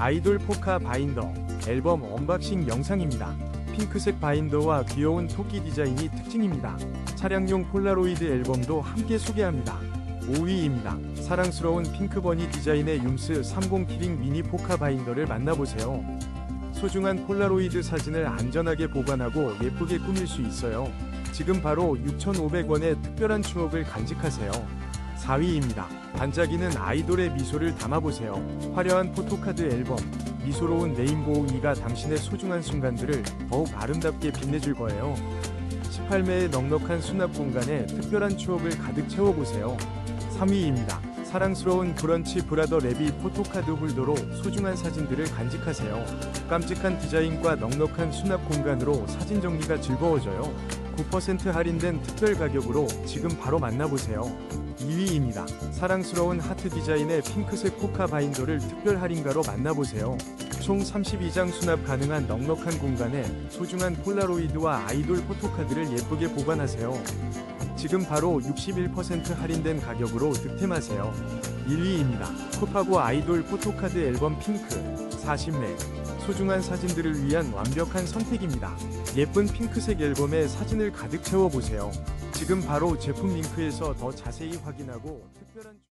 아이돌 포카 바인더 앨범 언박싱 영상입니다. 핑크색 바인더와 귀여운 토끼 디자인이 특징입니다. 차량용 폴라로이드 앨범도 함께 소개합니다. 5위입니다. 사랑스러운 핑크버니 디자인의 윰스 30 키링 미니 포카 바인더를 만나보세요. 소중한 폴라로이드 사진을 안전하게 보관하고 예쁘게 꾸밀 수 있어요. 지금 바로 6,500원의 특별한 추억을 간직하세요. 4위입니다. 반짝이는 아이돌의 미소를 담아보세요. 화려한 포토카드 앨범, 미소로운 레인보우 2가 당신의 소중한 순간들을 더욱 아름답게 빛내줄 거예요. 18매의 넉넉한 수납 공간에 특별한 추억을 가득 채워보세요. 3위입니다. 사랑스러운 브런치 브라더 랩이 포토카드 홀더로 소중한 사진들을 간직하세요. 깜찍한 디자인과 넉넉한 수납 공간으로 사진 정리가 즐거워져요. 9% 할인된 특별 가격으로 지금 바로 만나보세요. 2위입니다. 사랑스러운 하트 디자인의 핑크색 포카 바인더를 특별 할인가로 만나보세요. 총 32장 수납 가능한 넉넉한 공간에 소중한 폴라로이드와 아이돌 포토카드를 예쁘게 보관하세요. 지금 바로 61% 할인된 가격으로 득템하세요. 1위입니다. 컵하고 아이돌 포토카드 앨범 핑크 40매 소중한 사진들을 위한 완벽한 선택입니다. 예쁜 핑크색 앨범에 사진을 가득 채워보세요. 지금 바로 제품 링크에서 더 자세히 확인하고 특별한